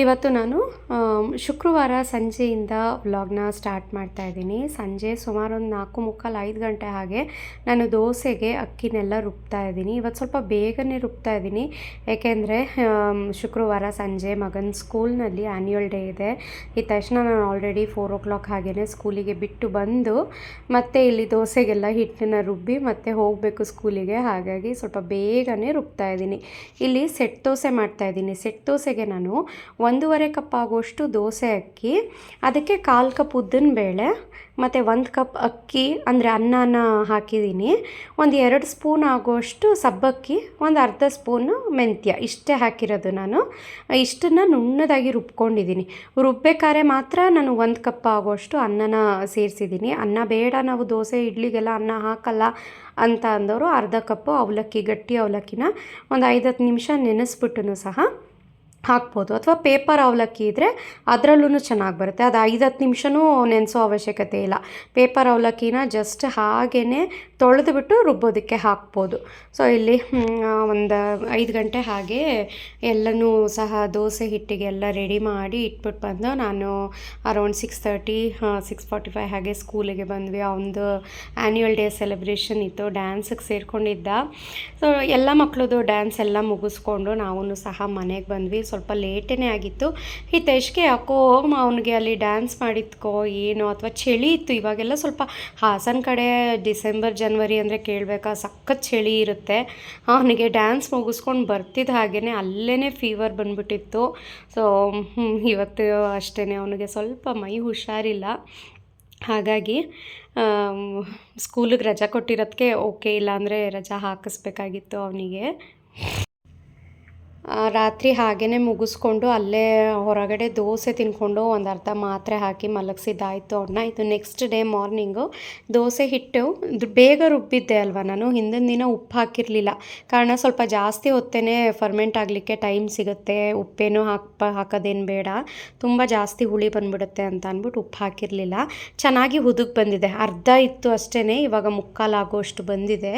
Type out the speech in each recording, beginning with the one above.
ಇವತ್ತು ನಾನು ಶುಕ್ರವಾರ ಸಂಜೆಯಿಂದ ವ್ಲಾಗ್ನ ಸ್ಟಾರ್ಟ್ ಮಾಡ್ತಾ ಇದ್ದೀನಿ. ಸಂಜೆ ಸುಮಾರು ಒಂದು ನಾಲ್ಕು ಮುಕ್ಕಾಲು ಐದು ಗಂಟೆ ಹಾಗೆ ನಾನು ದೋಸೆಗೆ ಅಕ್ಕಿನೆಲ್ಲ ರುಬ್ತಾ ಇದ್ದೀನಿ. ಇವತ್ತು ಸ್ವಲ್ಪ ಬೇಗನೆ ರುಬ್ತಾ ಇದ್ದೀನಿ. ಏಕೆಂದರೆ ಶುಕ್ರವಾರ ಸಂಜೆ ಮಗನ ಸ್ಕೂಲ್ನಲ್ಲಿ ಆ್ಯನ್ಯುವಲ್ ಡೇ ಇದೆ. ಈ ತಕ್ಷಣ ನಾನು ಆಲ್ರೆಡಿ ಫೋರ್ ಓ ಕ್ಲಾಕ್ ಹಾಗೆಯೇ ಸ್ಕೂಲಿಗೆ ಬಿಟ್ಟು ಬಂದು ಮತ್ತೆ ಇಲ್ಲಿ ದೋಸೆಗೆಲ್ಲ ಹಿಟ್ಟನ್ನ ರುಬ್ಬಿ ಮತ್ತೆ ಹೋಗಬೇಕು ಸ್ಕೂಲಿಗೆ. ಹಾಗಾಗಿ ಸ್ವಲ್ಪ ಬೇಗನೆ ರುಬ್ತಾ ಇದ್ದೀನಿ. ಇಲ್ಲಿ ಸೆಟ್ ದೋಸೆ ಮಾಡ್ತಾ ಇದ್ದೀನಿ. ಸೆಟ್ ದೋಸೆಗೆ ನಾನು ಒಂದೂವರೆ ಕಪ್ ಆಗುವಷ್ಟು ದೋಸೆ ಅಕ್ಕಿ, ಅದಕ್ಕೆ ಕಾಲು ಕಪ್ ಉದ್ದಿನ ಬೇಳೆ, ಮತ್ತು ಒಂದು ಕಪ್ ಅಕ್ಕಿ, ಅಂದರೆ ಅನ್ನನ ಹಾಕಿದ್ದೀನಿ. ಒಂದು ಎರಡು ಸ್ಪೂನ್ ಆಗುವಷ್ಟು ಸಬ್ಬಕ್ಕಿ, ಒಂದು ಅರ್ಧ ಸ್ಪೂನು ಮೆಂತ್ಯ, ಇಷ್ಟೇ ಹಾಕಿರೋದು ನಾನು. ಇಷ್ಟನ್ನು ನುಣ್ಣದಾಗಿ ರುಬ್ಕೊಂಡಿದ್ದೀನಿ. ರುಬ್ಬೇಕಾದ್ರೆ ಮಾತ್ರ ನಾನು ಒಂದು ಕಪ್ ಆಗುವಷ್ಟು ಅನ್ನನ ಸೇರಿಸಿದ್ದೀನಿ. ಅನ್ನ ಬೇಡ, ನಾವು ದೋಸೆ, ಇಡ್ಲಿಗೆಲ್ಲ ಅನ್ನ ಹಾಕಲ್ಲ ಅಂತ ಅಂದವರು ಅರ್ಧ ಕಪ್ಪು ಅವಲಕ್ಕಿ, ಗಟ್ಟಿ ಅವಲಕ್ಕಿನ ಒಂದು ಐದು ಹತ್ತು ನಿಮಿಷ ನೆನೆಸ್ಬಿಟ್ಟು ಸಹ. ಹಾಕ್ಬೋದು. ಅಥವಾ ಪೇಪರ್ ಅವಲಕ್ಕಿ ಇದ್ದರೆ ಅದರಲ್ಲೂ ಚೆನ್ನಾಗಿ ಬರುತ್ತೆ ಅದು ಐದು ಹತ್ತು ನಿಮಿಷನೂ ನೆನೆಸೋ ಅವಶ್ಯಕತೆ ಇಲ್ಲ. ಪೇಪರ್ ಅವಲಕ್ಕಿನ ಜಸ್ಟ್ ಹಾಗೇ ತೊಳೆದುಬಿಟ್ಟು ರುಬ್ಬೋದಕ್ಕೆ ಹಾಕ್ಬೋದು. ಸೊ ಇಲ್ಲಿ ಒಂದು ಐದು ಗಂಟೆ ಹಾಗೆ ಎಲ್ಲನೂ ಸಹ ದೋಸೆ ಹಿಟ್ಟಿಗೆ ಎಲ್ಲ ರೆಡಿ ಮಾಡಿ ಇಟ್ಬಿಟ್ಟು ಬಂದು ನಾನು around six thirty six forty five ಹಾಗೆ ಸ್ಕೂಲಿಗೆ ಬಂದ್ವಿ. ಅವನದು ಆ್ಯನ್ಯುವಲ್ ಡೇ ಸೆಲೆಬ್ರೇಷನ್ ಇತ್ತು. ಡ್ಯಾನ್ಸಿಗೆ ಸೇರಿಕೊಂಡಿದ್ದ. ಸೊ ಎಲ್ಲ ಮಕ್ಕಳದು ಡ್ಯಾನ್ಸ್ ಎಲ್ಲ ಮುಗಿಸ್ಕೊಂಡು ನಾವು ಸಹ ಮನೆಗೆ ಬಂದ್ವಿ. ಸ್ವಲ್ಪ ಲೇಟೇ ಆಗಿತ್ತು. ಹಿತೇಶ್ಗೆ ಯಾಕೋ ಅವನಿಗೆ ಅಲ್ಲಿ ಡ್ಯಾನ್ಸ್ ಮಾಡಿದ್ಕೋ ಏನೋ ಅಥವಾ ಚಳಿ ಇತ್ತು. ಇವಾಗೆಲ್ಲ ಸ್ವಲ್ಪ ಹಾಸನ ಕಡೆ ಡಿಸೆಂಬರ್, ಜನ್ವರಿ ಅಂದರೆ ಕೇಳಬೇಕಾ? ಸಖತ್ ಚಳಿ ಇರುತ್ತೆ. ಅವನಿಗೆ ಡ್ಯಾನ್ಸ್ ಮುಗಿಸ್ಕೊಂಡು ಬರ್ತಿದ್ದ ಹಾಗೇ ಅಲ್ಲೇ ಫೀವರ್ ಬಂದ್ಬಿಟ್ಟಿತ್ತು. ಸೊ ಇವತ್ತು ಅಷ್ಟೇ ಅವನಿಗೆ ಸ್ವಲ್ಪ ಮೈ ಹುಷಾರಿಲ್ಲ. ಹಾಗಾಗಿ ಸ್ಕೂಲಿಗೆ ರಜಾ ಕೊಟ್ಟಿರೋದಕ್ಕೆ ಓಕೆ ಇಲ್ಲಾಂದರೆ ರಜಾ ಹಾಕಿಸ್ಬೇಕಾಗಿತ್ತು ಅವನಿಗೆ. ರಾತ್ರಿ ಹಾಗೇ ಮುಗಿಸ್ಕೊಂಡು ಅಲ್ಲೇ ಹೊರಗಡೆ ದೋಸೆ ತಿನ್ಕೊಂಡು ಒಂದು ಅರ್ಧ ಮಾತ್ರೆ ಹಾಕಿ ಮಲಗಿಸಿದ್ದಾಯಿತು ಅವ್ರನ್ನ. ಇದು ನೆಕ್ಸ್ಟ್ ಡೇ ಮಾರ್ನಿಂಗು ದೋಸೆ ಹಿಟ್ಟು ಬೇಗ ರುಬ್ಬಿದ್ದೆ ಅಲ್ವಾ ನಾನು. ಹಿಂದಿನ ದಿನ ಉಪ್ಪು ಹಾಕಿರಲಿಲ್ಲ. ಕಾರಣ ಸ್ವಲ್ಪ ಜಾಸ್ತಿ ಹೊತ್ತೇ ಫರ್ಮೆಂಟ್ ಆಗಲಿಕ್ಕೆ ಟೈಮ್ ಸಿಗುತ್ತೆ. ಉಪ್ಪೇನು ಹಾಕ್ಪ, ಹಾಕೋದೇನು ಬೇಡ. ತುಂಬ ಜಾಸ್ತಿ ಹುಳಿ ಬಂದ್ಬಿಡುತ್ತೆ ಅಂತ ಅಂದ್ಬಿಟ್ಟು ಉಪ್ಪು ಹಾಕಿರಲಿಲ್ಲ. ಚೆನ್ನಾಗಿ ಹುದುಗ್ ಬಂದಿದೆ. ಅರ್ಧ ಇತ್ತು ಅಷ್ಟೇ ಇವಾಗ ಮುಕ್ಕಾಲು ಆಗೋಷ್ಟು ಬಂದಿದೆ.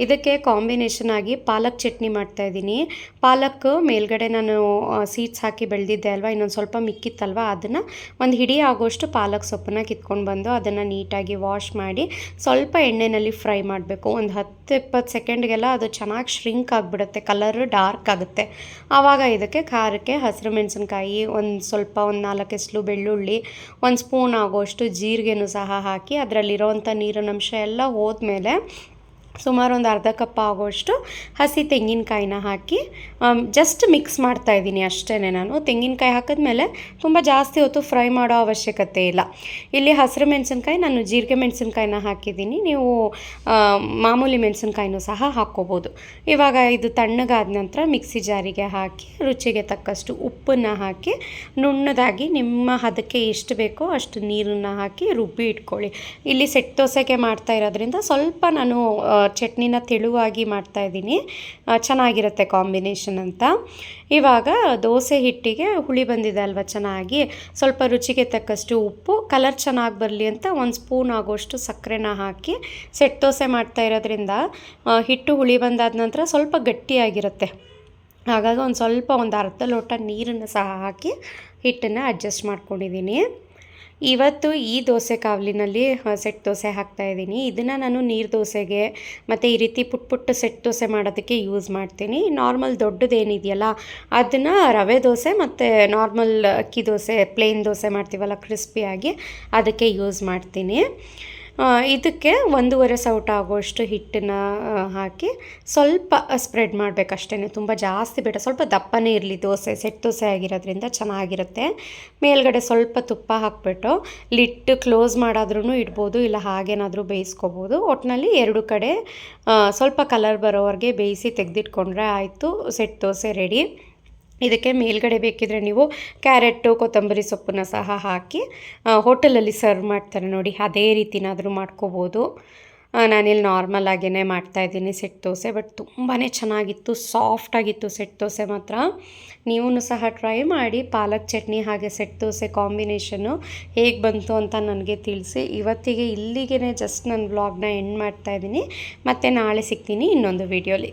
ಇದಕ್ಕೆ ಕಾಂಬಿನೇಷನ್ ಆಗಿ ಪಾಲಕ್ ಚಟ್ನಿ ಮಾಡ್ತಾಯಿದ್ದೀನಿ ಪಾಲಕ್ ಮೇಲ್ಗಡೆ ನಾನು ಸೀಡ್ಸ್ ಹಾಕಿ ಬೆಳೆದಿದ್ದೆ ಅಲ್ವಾ, ಇನ್ನೊಂದು ಸ್ವಲ್ಪ ಮಿಕ್ಕಿತ್ತಲ್ವ, ಅದನ್ನು ಒಂದು ಹಿಡಿ ಆಗೋಷ್ಟು ಪಾಲಕ್ ಸೊಪ್ಪನ್ನ ಕಿತ್ಕೊಂಡು ಬಂದು ಅದನ್ನು ನೀಟಾಗಿ ವಾಶ್ ಮಾಡಿ ಸ್ವಲ್ಪ ಎಣ್ಣೆಯಲ್ಲಿ ಫ್ರೈ ಮಾಡಬೇಕು. ಒಂದು ಹತ್ತು ಇಪ್ಪತ್ತು ಸೆಕೆಂಡ್ಗೆಲ್ಲ ಅದು ಚೆನ್ನಾಗಿ ಶ್ರಿಂಕ್ ಆಗಿಬಿಡುತ್ತೆ ಕಲರು ಡಾರ್ಕ್ ಆಗುತ್ತೆ. ಆವಾಗ ಇದಕ್ಕೆ ಖಾರಕ್ಕೆ, ಹಸಿರು ಮೆಣಸಿನ್ಕಾಯಿ, ಒಂದು ಸ್ವಲ್ಪ ಒಂದು ನಾಲ್ಕು ಎಸ್ಲು ಬೆಳ್ಳುಳ್ಳಿ, ಒಂದು ಸ್ಪೂನ್ ಆಗೋಷ್ಟು ಜೀರಿಗೆನೂ ಸಹ ಹಾಕಿ ಅದರಲ್ಲಿರೋವಂಥ ನೀರಿನಂಶ ಎಲ್ಲ ಹೋದ್ಮೇಲೆ ಸುಮಾರು ಒಂದು ಅರ್ಧ ಕಪ್ ಆಗೋಷ್ಟು ಹಸಿ ತೆಂಗಿನಕಾಯಿನ ಹಾಕಿ ಜಸ್ಟ್ ಮಿಕ್ಸ್ ಮಾಡ್ತಾ ಇದ್ದೀನಿ ಅಷ್ಟೇ ನಾನು. ತೆಂಗಿನಕಾಯಿ ಹಾಕಿದ್ಮೇಲೆ ತುಂಬ ಜಾಸ್ತಿ ಹೊತ್ತು ಫ್ರೈ ಮಾಡೋ ಅವಶ್ಯಕತೆ ಇಲ್ಲ. ಇಲ್ಲಿ ಹಸಿರು ಮೆಣಸಿನ್ಕಾಯಿ ನಾನು ಜೀರಿಗೆ ಮೆಣಸಿನ್ಕಾಯಿನ ಹಾಕಿದ್ದೀನಿ. ನೀವು ಮಾಮೂಲಿ ಮೆಣಸಿನ್ಕಾಯಿನೂ ಸಹ ಹಾಕ್ಕೋಬೋದು. ಇವಾಗ ಇದು ತಣ್ಣಗಾದ ನಂತರ ಮಿಕ್ಸಿ ಜಾರಿಗೆ ಹಾಕಿ, ರುಚಿಗೆ ತಕ್ಕಷ್ಟು ಉಪ್ಪನ್ನು ಹಾಕಿ, ನುಣ್ಣದಾಗಿ ನಿಮ್ಮ ಹದಕ್ಕೆ ಎಷ್ಟು ಬೇಕೋ ಅಷ್ಟು ನೀರನ್ನು ಹಾಕಿ ರುಬ್ಬಿ ಇಟ್ಕೊಳ್ಳಿ. ಇಲ್ಲಿ ಸೆಟ್ ದೋಸೆಗೆ ಮಾಡ್ತಾ ಇರೋದ್ರಿಂದ ಸ್ವಲ್ಪ ನಾನು ಚಟ್ನಿನ ತೆಳುವಾಗಿ ಮಾಡ್ತಾ ಇದ್ದೀನಿ. ಚೆನ್ನಾಗಿರುತ್ತೆ ಕಾಂಬಿನೇಷನ್ ಅಂತ. ಇವಾಗ ದೋಸೆ ಹಿಟ್ಟಿಗೆ ಹುಳಿ ಬಂದಿದೆ ಅಲ್ವ ಚೆನ್ನಾಗಿ. ಸ್ವಲ್ಪ ರುಚಿಗೆ ತಕ್ಕಷ್ಟು ಉಪ್ಪು, ಕಲರ್ ಚೆನ್ನಾಗಿ ಬರಲಿ ಅಂತ ಒಂದು ಸ್ಪೂನ್ ಆಗೋಷ್ಟು ಸಕ್ಕರೆನ ಹಾಕಿ ಸೆಟ್ ದೋಸೆ ಮಾಡ್ತಾ ಇರೋದ್ರಿಂದ ಹಿಟ್ಟು ಹುಳಿ ಬಂದಾದ ನಂತರ ಸ್ವಲ್ಪ ಗಟ್ಟಿಯಾಗಿರುತ್ತೆ. ಹಾಗಾಗಿ ಒಂದು ಸ್ವಲ್ಪ ಒಂದು ಅರ್ಧ ಲೋಟ ನೀರನ್ನು ಸಹ ಹಾಕಿ ಹಿಟ್ಟನ್ನು ಅಡ್ಜಸ್ಟ್ ಮಾಡ್ಕೊಂಡಿದ್ದೀನಿ. ಇವತ್ತು ಈ ದೋಸೆ ಕಾವಲಿನಲ್ಲಿ ಸೆಟ್ ದೋಸೆ ಹಾಕ್ತಾ ಇದ್ದೀನಿ. ಇದನ್ನು ನಾನು ನೀರು ದೋಸೆಗೆ, ಮತ್ತು ಈ ರೀತಿ ಪುಟ್ ಪುಟ್ಟ ಸೆಟ್ ದೋಸೆ ಮಾಡೋದಕ್ಕೆ ಯೂಸ್ ಮಾಡ್ತೀನಿ. ನಾರ್ಮಲ್ ದೊಡ್ಡದೇನಿದೆಯಲ್ಲ, ಅದನ್ನು ರವೆ ದೋಸೆ ಮತ್ತು ನಾರ್ಮಲ್ ಅಕ್ಕಿ ದೋಸೆ ಪ್ಲೇನ್ ದೋಸೆ ಮಾಡ್ತೀವಲ್ಲ ಕ್ರಿಸ್ಪಿಯಾಗಿ ಅದಕ್ಕೆ ಯೂಸ್ ಮಾಡ್ತೀನಿ. ಇದಕ್ಕೆ ಒಂದೂವರೆ ಸೌಟ ಆಗುವಷ್ಟು ಹಿಟ್ಟನ್ನ ಹಾಕಿ ಸ್ವಲ್ಪ ಸ್ಪ್ರೆಡ್ ಮಾಡಬೇಕಷ್ಟೇ ತುಂಬ ಜಾಸ್ತಿ ಬೇಡ. ಸ್ವಲ್ಪ ದಪ್ಪನೇ ಇರಲಿ ದೋಸೆ. ಸೆಟ್ ದೋಸೆ ಆಗಿರೋದ್ರಿಂದ ಚೆನ್ನಾಗಿರುತ್ತೆ. ಮೇಲ್ಗಡೆ ಸ್ವಲ್ಪ ತುಪ್ಪ ಹಾಕ್ಬಿಟ್ಟು ಲಿಟ್ಟು ಕ್ಲೋಸ್ ಮಾಡಾದ್ರೂ ಇಡ್ಬೋದು, ಇಲ್ಲ ಹಾಗೇನಾದರೂ ಬೇಯಿಸ್ಕೋಬೋದು. ಒಟ್ಟಿನಲ್ಲಿ ಎರಡು ಕಡೆ ಸ್ವಲ್ಪ ಕಲರ್ ಬರೋವರೆಗೆ ಬೇಯಿಸಿ ತೆಗೆದಿಟ್ಕೊಂಡ್ರೆ ಆಯಿತು. Set dosa ready. ಇದಕ್ಕೆ ಮೇಲ್ಗಡೆ ಬೇಕಿದ್ರೆ ನೀವು ಕ್ಯಾರೆಟು, ಕೊತ್ತಂಬರಿ ಸೊಪ್ಪನ್ನ ಸಹ ಹಾಕಿ ಹೋಟೆಲಲ್ಲಿ ಸರ್ವ್ ಮಾಡ್ತಾರೆ ನೋಡಿ, ಅದೇ ರೀತಿನಾದರೂ ಮಾಡ್ಕೋಬೋದು. ನಾನಿಲ್ಲಿ ನಾರ್ಮಲ್ ಆಗೇ ಮಾಡ್ತಾಯಿದ್ದೀನಿ ಸೆಟ್ ದೋಸೆ, ಬಟ್ ತುಂಬಾ ಚೆನ್ನಾಗಿತ್ತು ಸಾಫ್ಟಾಗಿತ್ತು ಸೆಟ್ ದೋಸೆ ಮಾತ್ರ. ನೀವು ಸಹ ಟ್ರೈ ಮಾಡಿ, ಪಾಲಕ್ ಚಟ್ನಿ ಹಾಗೆ ಸೆಟ್ ದೋಸೆ ಕಾಂಬಿನೇಷನ್ನು ಹೇಗೆ ಬಂತು ಅಂತ ನನಗೆ ತಿಳಿಸಿ. ಇವತ್ತಿಗೆ ಇಲ್ಲಿಗೆ ಜಸ್ಟ್ ನನ್ನ ವ್ಲಾಗ್ನ ಎಂಡ್ ಮಾಡ್ತಾಯಿದ್ದೀನಿ ಮತ್ತು ನಾಳೆ ಸಿಗ್ತೀನಿ ಇನ್ನೊಂದು ವೀಡಿಯೋಲಿ.